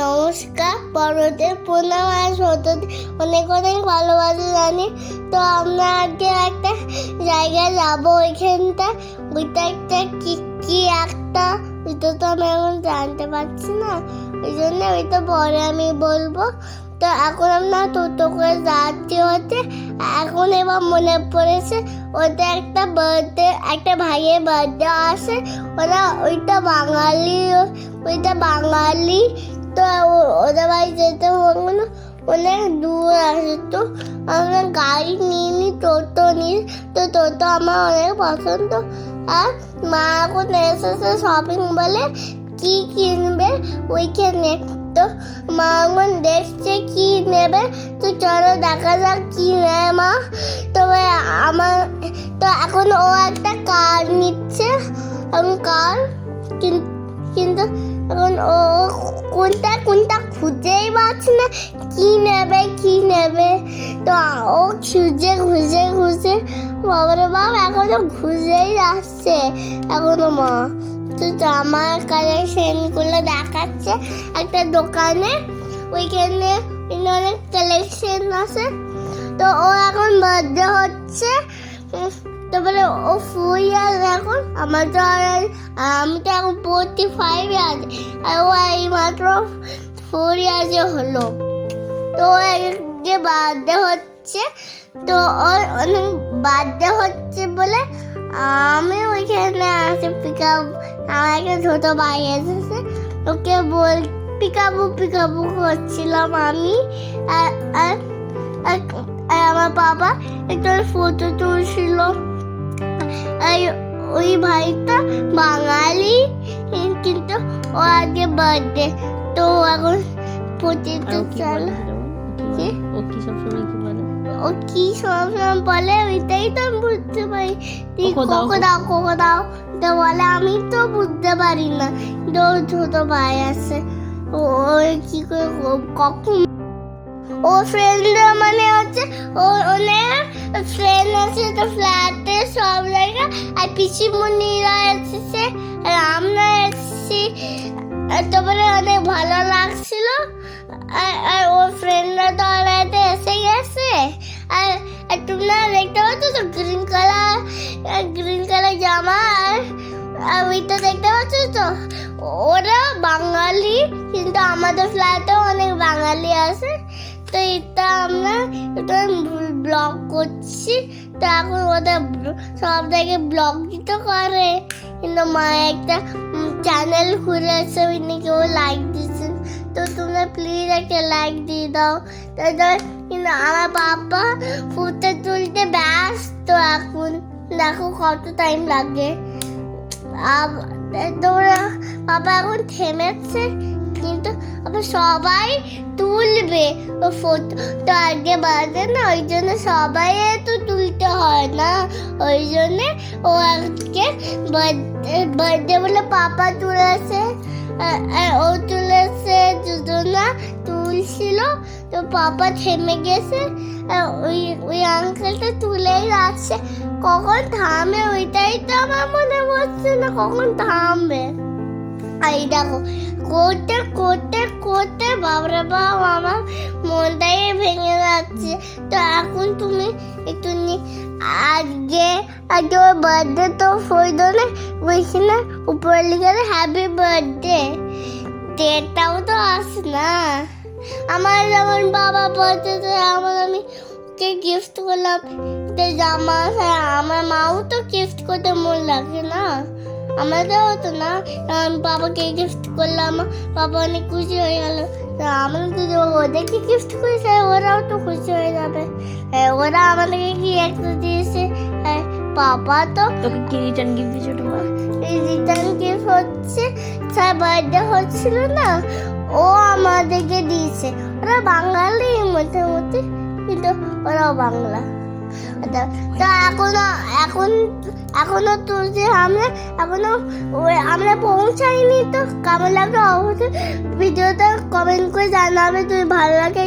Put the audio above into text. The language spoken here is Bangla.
নমস্কার, বড়দের প্রণাম আর ছোটদের অনেক অনেক ভালোবাসা জানি। তো আমরা আজকে একটা জায়গায় যাব ওইখানটা। ওইটা একটা কি কি একটা? ওইটা তো আমি এখন জানতে পারছি না। ওই জন্য ওইটা পরে আমি বলব। তো এখন আমরা টোটো করে যাচ্ছি হচ্ছে। এখন এবার মনে পড়েছে ওটা একটা বার্থডে একটা ভাইয়ের বার্থডে আসে। ওরা ওইটা বাঙালি ওইটা বাঙালি তো ওদের বাড়ি যেতে হবে না। অনেক দূর আছে তো। আমরা গাড়ি নিয়ে নি, টোটো নিই তো টোটো আমার অনেক পছন্দ। আর মা এখন এসেছে শপিং বলে কি কিনবে? ওইখানে। তো মা এখন দেখছে কি নেবে। তো চলো দেখা যাক কি নেয় মা। তবে আমার তো এখন ও একটা কার নিচ্ছে। এখন কার কিন্তু এখন ও কোনটা কোনটা খুঁজেই পাচ্ছে না? কি নেবে কি নেবে? তো ও খুঁজে খুঁজে খুঁজে বাবারে বাপ, এখনও খুঁজেই যাচ্ছে এখনও মা। তো জামার কালেকশনগুলো দেখাচ্ছে একটা দোকানে। ওইখানে অনেক কালেকশন আছে। তো ও এখন বার্থডে হচ্ছে তারপরে ও ফোর ইয়ার্স এখন আমার তো আর আমি তো এখন ফোরটি ফাইভে আছি আর ও এই মাত্র ফোর ইয়ার্সে হলো। তো যে বার্থডে হচ্ছে, তো ওর অনেক বার্থডে হচ্ছে বলে আমি ওইখানে আসে পিক আপ আমার একটা ছোটো ভাই এসেছে, ওকে বল পিকাবু পিকাবু করছিলাম আমি, আর আমার বাবা একটা ফটো তুলছিল। আর ওই ভাইটা বাঙালি কিন্তু ও আগে বার্থডে তো এখন পঁচিশে আর ও কি সাল? ও কি সবসময় কি বলে? ও কি সবসময় বলে ওইটাই তো আমি বুঝতে পারি। তুই কোকো দাও, কোকো দাও তো বলে আমি তো বুঝতে পারি না। তো ছোট ভাই আছে ও কি করে কখন ও ফ্রেন্ড মানে হচ্ছে ও অনেক ফ্রেন্ড আছে তো ফ্ল্যাটে সব জায়গা। আর পিসিমণিরা এসেছে, আর আমরা এসেছি। তারপরে অনেক ভালো লাগছিল। আর ওর ফ্রেন্ডরা তো অলরেডি এসে গেছে। আর তোমরা দেখতে পাচ্ছ তো গ্রিন কালার গ্রিন কালার জামা, আর আর ওইটা দেখতে পাচ্ছ তো? ওরা বাঙালি, কিন্তু আমাদের ফ্ল্যাটেও অনেক বাঙালি আছে। তো এটা আমরা এটা ব্লগ করছি। তো এখন ওদের সব জায়গায় ব্লগ দিতে করে কিন্তু মা একটা চ্যানেল খুলেছে নাকি ও লাইক দিচ্ছে তো তোমরা প্লিজ একটা লাইক দিয়ে দাও। তারপর কিন্তু আমার বাবা ফুটে তুলতে ব্যস্ত এখন। দেখো কত টাইম লাগে। তোমরা বাবা এখন থেমেছে। কিন্তু আবার সবাই তুলবে। ও ফটো, তো আগে বাজে না, ওই জন্য সবাই তো তুলতে হয় না। ওই জন্যে ও আজকে বার্থডে বলে পাপা তুলেছে। ও তুলেছে দুজনা তুলছিল, তো পাপা থেমে গেছে। ওই ওই আঙ্কেলটা তুলেই যাচ্ছে কখন থামে ওইটাই তো আমার মনে হচ্ছে না, কখন থামবে? এই দেখো করতে করতে করতে বাবরে বাবা আমার মনটাই ভেঙে যাচ্ছে তো এখন তুমি একটু আজকে আজকে ওর বার্থডে তো ফইদনে বলছি না উপরে লিখে হ্যাপি বার্থডে ডেটটাও তো আসে না আমার যেমন বাবা বার্থডে আমার আমি কে গিফট করলাম জামা আমার মাও তো গিফট করতে মন লাগে না আমাদের হতো না। আমি বাবাকে গিফট করলাম। বাবা অনেক খুশি হয়ে গেল। আমার যদি ওদেরকে গিফট করেছে ওরাও তো খুশি হয়ে যাবে। ওরা আমাদেরকে কি একটা দিয়েছে? বাবা তো তোকে কি রিটার্ন গিফট দিয়েছে মা এই রিটার্ন গিফট হচ্ছে তার বার্থডে হচ্ছিল না ও আমাদেরকে দিয়েছে। ওরা বাঙালি মোটামুটি কিন্তু ওরাও বাংলা। তো এখনও, এখন, এখনও তুলছি আমরা, এখনও আমরা পৌঁছাইনি তো। কেমন লাগল অবশ্যই ভিডিওটা কমেন্ট করে জানাবে। তুমি ভালো লাগে